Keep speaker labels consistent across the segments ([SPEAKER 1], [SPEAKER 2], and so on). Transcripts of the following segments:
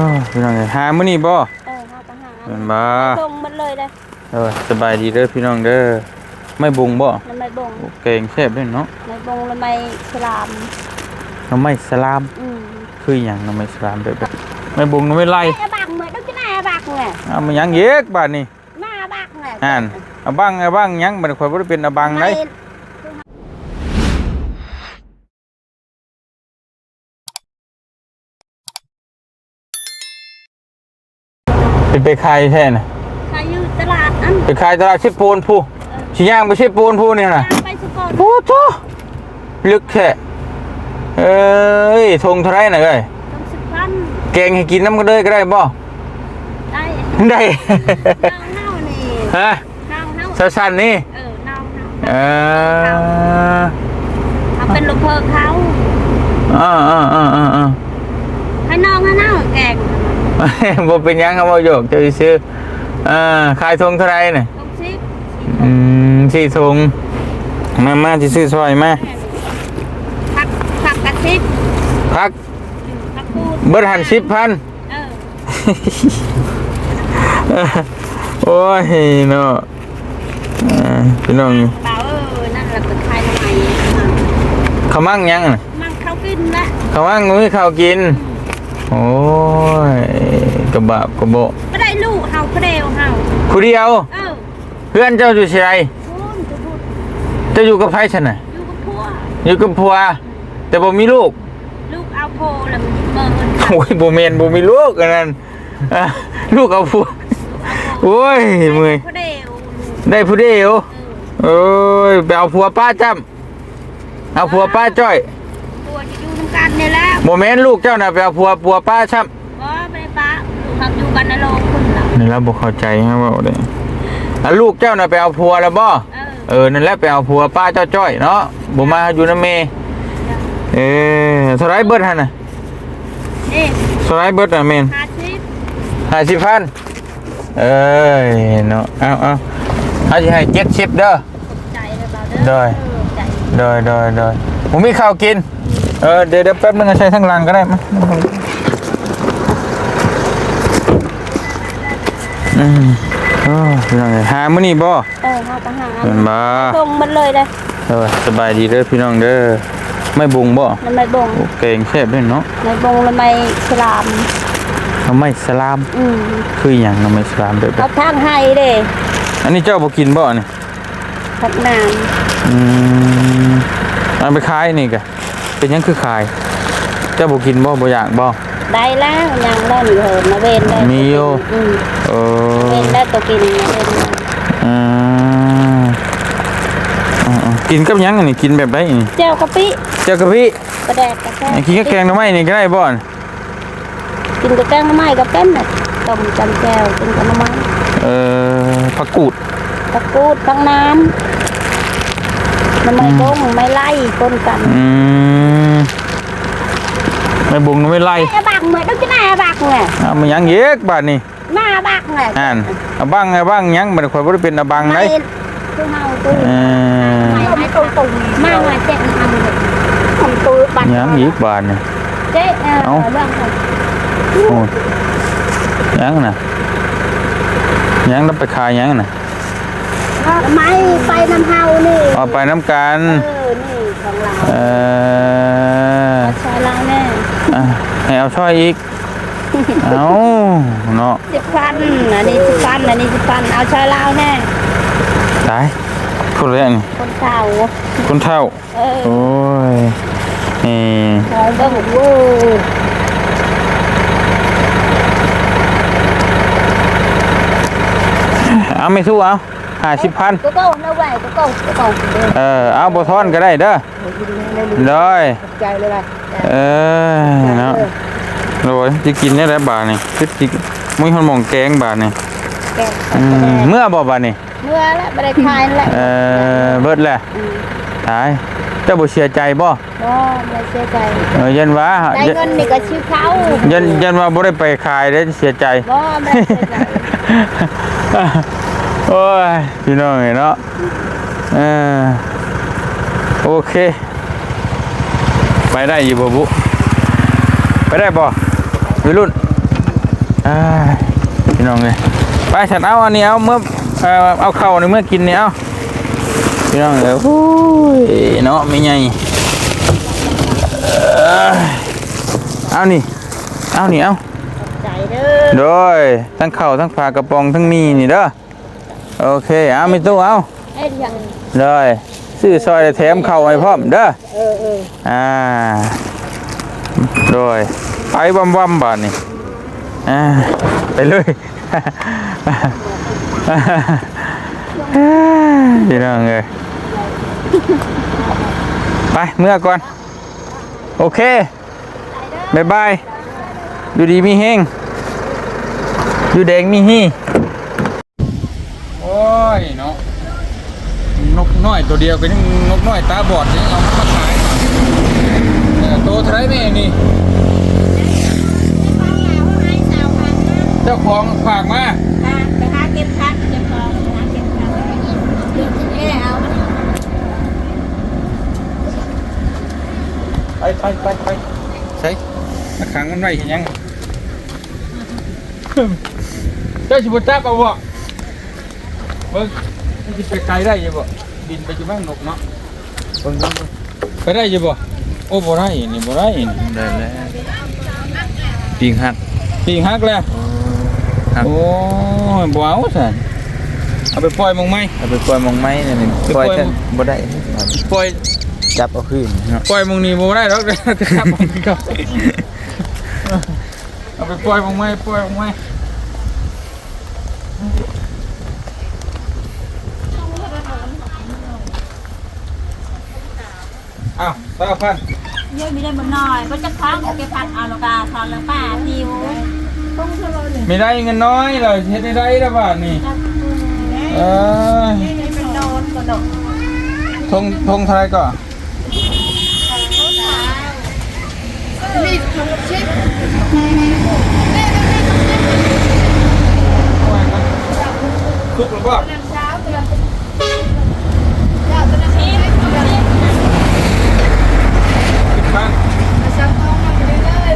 [SPEAKER 1] อ้าวพี่น้องเอ้ยหามื้อนี้บ่
[SPEAKER 2] เออเฮาก็หา
[SPEAKER 1] แม่นบ่
[SPEAKER 2] ส่งมันเลยเด้อ
[SPEAKER 1] เออสบายดีเด้อพี่น้องเด้อไม่บุงบ่
[SPEAKER 2] มันไม่บง
[SPEAKER 1] โอเก่งแซ่บเด้อเนาะ
[SPEAKER 2] ไม่บงแล้วไม่สลาม
[SPEAKER 1] น้ำไม้สลาม
[SPEAKER 2] อืม
[SPEAKER 1] คือหยังน้ำไม้สลามเด้อเด้อไม่บุงน้ำไม้ไล่
[SPEAKER 2] ไอ้บักเหมือนต้องกินไอ้บักไง
[SPEAKER 1] เอามาหยังเย็กบาดนี้
[SPEAKER 2] หน้าบักไง
[SPEAKER 1] อ่านเอาบังเอาบังหยังบัดข่อยบ่ได้เป็นเอาบังได ขายแท้น่ะ
[SPEAKER 2] ใครอยู่ตลาดอัน
[SPEAKER 1] ไปขายตลาดชิดปูนผู้สิย่างไปชิดปูนผู้นี่น่ะ
[SPEAKER 2] ย่างไปสกล
[SPEAKER 1] โอ้โหลึกแค่เอ้ยทงเท่าไรน่ะเอ้ย
[SPEAKER 2] ต้องสิบพัน
[SPEAKER 1] แกงให้กินน้ำกันเลยก็ได้บ่
[SPEAKER 2] ได้
[SPEAKER 1] ได้
[SPEAKER 2] น้องเน่านี่
[SPEAKER 1] ฮะ
[SPEAKER 2] น้องเน่า
[SPEAKER 1] สั้นๆนี่
[SPEAKER 2] เออน้องเน่า
[SPEAKER 1] เออ
[SPEAKER 2] เขาเป็นลูกเพอเขา
[SPEAKER 1] อ่าอ่าอ่าอ่าอ่า
[SPEAKER 2] ให้น้องให้เน่าแกง
[SPEAKER 1] บ่เป็นหยังครับบ่โยกเจะซื้ออ่าขายทงเท่าไรน่ะ
[SPEAKER 2] ต้องซิบ
[SPEAKER 1] อืมสี่ทงมามาสิซื้อซอยมา
[SPEAKER 2] ผักผักกระซิบ
[SPEAKER 1] พัก
[SPEAKER 2] ผักพูด
[SPEAKER 1] เบิดหันสิบพัน
[SPEAKER 2] เออ
[SPEAKER 1] โอ้ยเนาะอ่าพี่น้อง
[SPEAKER 2] เปล่าเออนั่นแหละเป็นใครทำไม
[SPEAKER 1] เขามั่งยังน่ะ
[SPEAKER 2] มันเขากินละ
[SPEAKER 1] เขามั่งมือเขากิน โอ้ย กระบะกระโบะ
[SPEAKER 2] ไม่ได้ลูกเฮาก็เดวเฮา
[SPEAKER 1] คุณเดียว
[SPEAKER 2] เออ
[SPEAKER 1] เพื่อนเจ้าอยู่ที่ไร
[SPEAKER 2] พูนจะพูด
[SPEAKER 1] เจ้าอยู่กับไพ่ฉันน่ะ
[SPEAKER 2] อยู่กับพัว
[SPEAKER 1] อยู่กับผัว แต่บ่มีลูก
[SPEAKER 2] ลูกเอาโพแล้วมันเมินค่ะ
[SPEAKER 1] โอ้ยบ่แม่นบ่มีลูกอันนั้นอะลูกเอาผัวโอ้ยเมื่อย
[SPEAKER 2] เขาเดว
[SPEAKER 1] ได้ผู้เดียว
[SPEAKER 2] เออ
[SPEAKER 1] โอ้ยไปเอาผัวป้าจ้ำเอาผัวป้าจ้อย
[SPEAKER 2] ตัวจะอยู่น้ำกันนี่แหละ
[SPEAKER 1] บ่แม่นลูกเจ้าน่ะไปเอาผัวผัวป้าช้ำ
[SPEAKER 2] เพราะไปป้าลู กเขาอยู่กันในโรงคุณล่ะ
[SPEAKER 1] นี่แล้วบ่เข้าใจฮะว่าได้อะลูกเจ้าน่ะไปเอาผัวแล้วบ่
[SPEAKER 2] เออ
[SPEAKER 1] เออนั่นแหละไปเอาผัวป้าเจ้าจ้อยเนาะบ่มาอยู่นำเมเออเท่าไรเบิดหั่นน่ะ
[SPEAKER 2] นี่
[SPEAKER 1] เท่าไรเบิดน่ะแม่น
[SPEAKER 2] หาชิป
[SPEAKER 1] 50,000เอ้ยเนาะเอาเอาเอาสิให้70เด้อ
[SPEAKER 2] ใจเลยเปล่าเด้อ
[SPEAKER 1] ได้
[SPEAKER 2] เออใจ
[SPEAKER 1] โดยโดยโดยผมมีข้าวกิน เออเดี๋ยวเดี๋ยวแป๊บนึงเอาใช้ทั้งหลังก็ได้มั้ย อืมโอ้ยพี่น้องเอ้ยหามื้อนี้บ่
[SPEAKER 2] เออเฮาก็หา
[SPEAKER 1] เห็นบ่
[SPEAKER 2] ส่งมันเลยเลย
[SPEAKER 1] เออสบายดีเด้อพี่น้องเด้อไม่บุงบ่
[SPEAKER 2] มันไม่บง
[SPEAKER 1] โอ้เก่งแซ่บเด้อเนาะ
[SPEAKER 2] ไม่บงแล้วไม่สลาม
[SPEAKER 1] ทำไมสลาม
[SPEAKER 2] อืม
[SPEAKER 1] คือหยังทำไมสลามเด้อเด้
[SPEAKER 2] เอา
[SPEAKER 1] อ
[SPEAKER 2] ทางให้เด้
[SPEAKER 1] อันนี้เจ้าบ่กินบ่นี่
[SPEAKER 2] ผักนาน
[SPEAKER 1] อืมเอาไปขายนี่กะเป็นหยังคือขาย เจ้าบ่กินบ่บ่อยากบ่
[SPEAKER 2] ได้แล้วยังเล่นอยู่เหินมาเวนได้
[SPEAKER 1] มีอยู่
[SPEAKER 2] อืม
[SPEAKER 1] เออ
[SPEAKER 2] เวนได้ตัวกินเวน
[SPEAKER 1] อืมอ่าๆกินกับหยังอันนี่กินแบบไดนี่
[SPEAKER 2] เจ้ากะปิ
[SPEAKER 1] เจ้ากะพี่
[SPEAKER 2] กระแดกกระแทก
[SPEAKER 1] กินกับแกงหน่อไม้นี่ก็ได้บ่อน
[SPEAKER 2] กินกับแกงหน้ำไม้กับเป็นน่ะต้มจำแก้วกินกับหน้ำไม้
[SPEAKER 1] เอ่อผักกูด
[SPEAKER 2] ตะกรูดฟังน้ำมันไม่บงไม่ไล่ต้นกัน
[SPEAKER 1] อืมไม่บุงไม่ไล่
[SPEAKER 2] ไอ้บักเหมือนต้องกินไอ้บักไง
[SPEAKER 1] เอามาหยังเย็กบาดนี่
[SPEAKER 2] หน้าบักไง
[SPEAKER 1] อ่านเอาบ้างเอาบ้างหยังบัดข่อยบ่ได้เป็นเอาบังได
[SPEAKER 2] คือเฮาตู้
[SPEAKER 1] เออ
[SPEAKER 2] ไม่ไม่ตรงตรงมาว่าเจ๊ทำเลยทำตู้บัตร
[SPEAKER 1] หยังอีกบาดนี่
[SPEAKER 2] เจ๊เออ
[SPEAKER 1] เอ้า
[SPEAKER 2] เรื่องของ
[SPEAKER 1] โอ้ยหยังน่ะหยังแล้วไปขายหยังน่ะ
[SPEAKER 2] ไม่ไปน้ำเฮานี่
[SPEAKER 1] เอาไปน้ำกัน
[SPEAKER 2] เออนี่ของเรา
[SPEAKER 1] เอ่อ
[SPEAKER 2] ใช่เราแน่
[SPEAKER 1] อะให้เอาช่อยอีก เอาเนาะ
[SPEAKER 2] สิบพันอันนี้สิบพันอันนี้สิบพันเอาใช่เราแน่
[SPEAKER 1] ตายคนแรกนี่
[SPEAKER 2] คนเฒ่า
[SPEAKER 1] คนเท่า
[SPEAKER 2] เออ
[SPEAKER 1] โอ้ยนี่
[SPEAKER 2] ของเบิ่งวู้
[SPEAKER 1] เอาไม่สู้เอาห้าสิบพัน
[SPEAKER 2] ก็โก้นะไหวก็โก้ก็โก้เด้อ
[SPEAKER 1] เออเอาบทอนก็ได้เด้อได้
[SPEAKER 2] ใจเลยล่ะ
[SPEAKER 1] เออเนาะ โอ้ยจะกินได้แล้วบาทนี่คือจิมึงคนมองแกงบาทนี่
[SPEAKER 2] แก
[SPEAKER 1] อืมเมื่อบ่บาทนี่
[SPEAKER 2] เมื่อแล้วไม่ได้ทายแล้ว
[SPEAKER 1] เออเบิดแหละ
[SPEAKER 2] อืม
[SPEAKER 1] ตายเจ้าบ่เสียใจบ่
[SPEAKER 2] บ่ไม่เสียใจ
[SPEAKER 1] เออยันว่า
[SPEAKER 2] ได้เงินนี่ก็ชื่อเขา
[SPEAKER 1] ยันยันว่าบ่ได้ไปขายได้เสียใจ
[SPEAKER 2] บ่ไม่เสียใจ
[SPEAKER 1] โอ้ยพี่น้องเห็นเนาะเออโอเค ไปได้อยู่บ่บุ ไปได้บ่ วิรุ่นอ้ายพี่น้องเลยไปฉันเอาอันนี้เอาเมื่อเอ่อเอาเข้าวในเมื่อกินนี่เอาพี่น้องเลยโอ้ยเนาะไม่ใหญ่เอ้ยเอานี่เอานี่เอา
[SPEAKER 2] ใจเด้อ
[SPEAKER 1] โดยทั้งเข่าวทั้งฝากระป๋องทั้งมีนี่เด้อโอเคเอาไม่ตู้เอา
[SPEAKER 2] เอ็ดยัง
[SPEAKER 1] เลยซื้อซอยได้แถมเข่าวให้พร้อมเด้อ
[SPEAKER 2] เออเออ
[SPEAKER 1] อ่าโดย ไปบำบำบาดนี่อ่าไปเลยพี่น้องเอ้ยไปเมื่อก่อน โอเคบายบายอยู่ดีมีเฮงอยู่แดงมีฮีโอ้ยเนาะนกน้อยตัวเดียวก็ยังนกน้อยตาบอดยังเอามาขายโตเท่าไหรแม่นี่ จ้าของฝากมา
[SPEAKER 2] ไปหาเก็บพักเก็บของไปหาเก็บพักเดี๋ยวแก้เอา
[SPEAKER 1] ไปไปไปไปใช่มาขังมันไว้เห็นยังเจ้าชิบุจับเอาบ่เบิ่งมันไปไกลได้ยังบ่บินไปจุบ้านนกเนาะเบิ่งเบิ่งเบิ่งไปได้ยังบ่โอ้บ่ได้นี่บ่ได้นี่
[SPEAKER 3] ได้แล้วปิงหัก
[SPEAKER 1] ปีกหักแล้ว
[SPEAKER 3] ครับ
[SPEAKER 1] โอ้ยบ่เอาซั่นเอาไปปล่อยหมองไหม
[SPEAKER 3] เอาไปปล่อยหมองไม้เนี่ยนี่
[SPEAKER 1] ไป
[SPEAKER 3] ปล่อย
[SPEAKER 1] ปล่อย
[SPEAKER 3] แต่บ่ได้ครับ
[SPEAKER 1] ปล่อย
[SPEAKER 3] จับเอาขึ้นเนาะ
[SPEAKER 1] ปล่อยหมองนี้บ่ได้หรอกครับผมก็เอาไปปล่อยหมองไหมปล่อยหมองไหมอ้าวสาวพัน
[SPEAKER 2] เยอะมีได้บนน้อยก็จะพักเก็บพักเอาลูกาทอนแล้วป้าทิว
[SPEAKER 1] ไม่ได้เงินน้อยเลยเฮ็ดได้ได้ละบาทนี่เออ
[SPEAKER 2] เป็นโดนกระโดด
[SPEAKER 1] ทงทงเท่าไหรก่อน
[SPEAKER 2] นี่ถุงชิป
[SPEAKER 1] ทุกหรือเปล่า
[SPEAKER 2] เช้าเดือนเจ้าตัวนี้ชิป
[SPEAKER 1] สิบพัน
[SPEAKER 2] สั่งทองมาไปเลย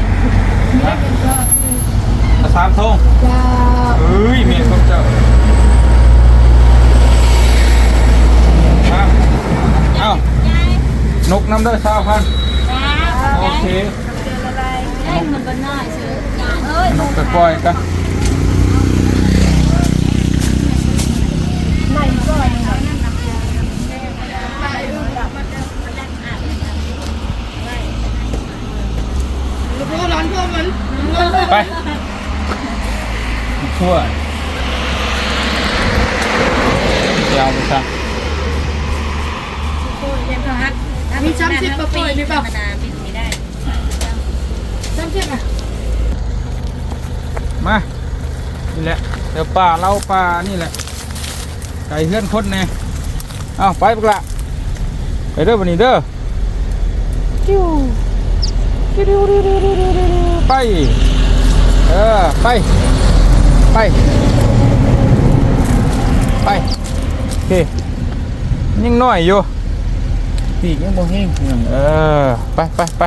[SPEAKER 1] เอา สามทง
[SPEAKER 2] เจ้า
[SPEAKER 1] เอ้ยเมียของเจ้ามาเอ้านกน้ำเด้อสาวพันโอเค
[SPEAKER 2] เอ้ยมันบนน้อยซื้อยาเอ้ย
[SPEAKER 1] นกไปปล่อยกัน
[SPEAKER 2] ไม่ก่อน
[SPEAKER 1] ไป ทั่วจะเอาไปซะ
[SPEAKER 2] มีช้ำชิปปะปล่อยมีป่ะปิดไม่ได้ช้ำชิปอะ
[SPEAKER 1] มานี่แหละเดี๋ยวป่าเล่าป่านี่แหละไก่เฮือนคนแน่เอาไปปะละไปเด้อวันนี้เด้อจิ้วจิ้วจิ้วจิ้วจิ้วจิ้วจิ้วไป เออ ไป ไป ไปโอเคยังน้อยอยู่
[SPEAKER 3] ปีกยังบ่แห้งพี่น้อง
[SPEAKER 1] เออ ไปไปไป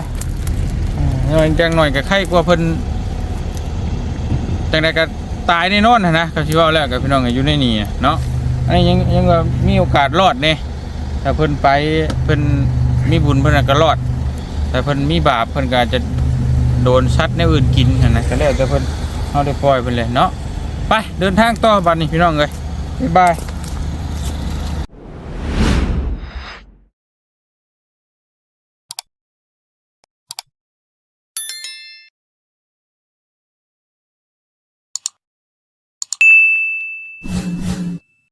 [SPEAKER 1] เออจังหน่อยกับไข้กว่าเพิ่นจังใดก็ตายแน่นอนหั้นนะก็สิเว่าแล้วกับพี่น้องก็อยู่ในนี่อะเนาะอันนี้ยังยังว่ามีโอกาสรอดเนี่ยถ้าเพิ่นไปเพิ่นมีบุญเพิ่นน่ะก็รอด แต่เพิ่นมีบาปเพิ่นก็อาจจะโดนสัตว์แนวอื่นกินหั้นนะก็แล้วแต่เพิ่นเฮาได้ปล่อยเพิ่นเลยเนาะ ไปเดินทางต่อบัดนี้พี่น้องเลยบ๊ายบาย